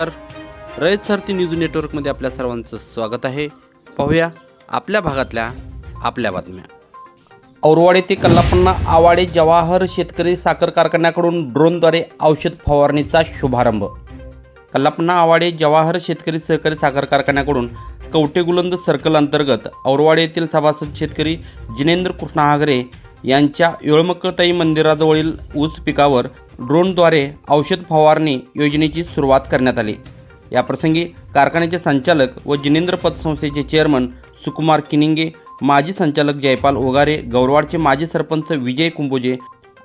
तर रयत सारथी न्यूज नेटवर्कमध्ये आपल्या सर्वांचं स्वागत आहे. पाहूया आपल्या भागातल्या आपल्या बातम्या. औरवाडे ते कल्लापन्ना आवाडे जवाहर शेतकरी साखर कारखान्याकडून ड्रोनद्वारे औषध फवारणीचा शुभारंभ. कल्लापन्ना आवाडे जवाहर शेतकरी सहकारी साखर कारखान्याकडून कवटेगुलंद सर्कल अंतर्गत औरवाडे येथील सभासद शेतकरी जिनेंद्र कृष्ण हागरे यांच्या येळमकळताई मंदिराजवळील ऊस पिकावर ड्रोनद्वारे औषध फवारणी योजनेची सुरुवात करण्यात आली. याप्रसंगी कारखान्याचे संचालक व जिनेंद्र पतसंस्थेचे चेअरमन सुकुमार किनिंगे माजी संचालक जयपाल ओगारे गौरवाडचे माजी सरपंच विजय कुंभोजे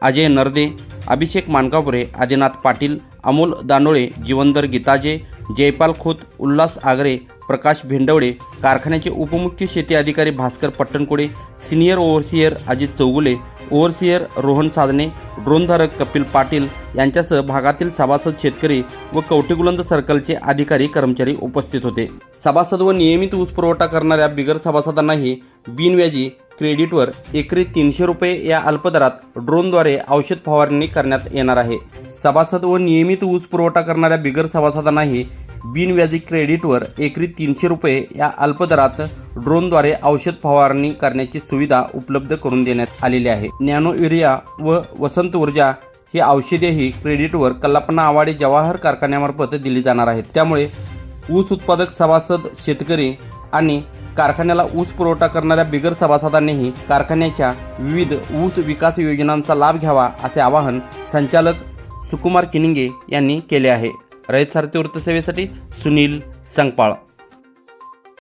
अजय नरदे अभिषेक मानकापुरे आदिनाथ पाटील अमोल दानोळे जीवनदर गीताजे जयपाल खोत उल्हास आगरे प्रकाश भेंडवडे कारखान्याचे उपमुख्य शेती अधिकारी Bhaskar Pattankode senior overseer Ajit Chougule overseer Rohan Sadhane ड्रोनधारक Kapil Patil यांच्यासह भागातील सभासद शेतकरी व कवटेगुलंद सर्कलचे अधिकारी कर्मचारी उपस्थित होते. सभासद व नियमित ऊस पुरवठा करणाऱ्या बिगर सभासदांनाही बिनव्याजी क्रेडिटवर एकरी तीनशे रुपये या अल्पदरात ड्रोनद्वारे औषध फवारणी करण्यात येणार आहे. सभासद व नियमित ऊस पुरवठा करणाऱ्या बिगर सभासदांनाही बिनव्याजी क्रेडिटवर एकरी तीनशे रुपये या अल्पदरात ड्रोनद्वारे औषध फवारणी करण्याची सुविधा उपलब्ध करून देण्यात आलेली आहे. नॅनो युरिया व वसंत ऊर्जा ही औषधेही क्रेडिटवर कल्पना आवाडे जवाहर कारखान्यामार्फत दिली जाणार आहेत. त्यामुळे ऊस उत्पादक सभासद शेतकरी आणि कारखान्याला ऊस पुरवठा करणाऱ्या बिगर सभासदांनीही कारखान्याच्या विविध ऊस विकास योजनांचा लाभ घ्यावा असे आवाहन संचालक सुकुमार किनिंगे यांनी केले आहे. रयत सारथी वृत्तसेवेसाठी सुनील संगपाळ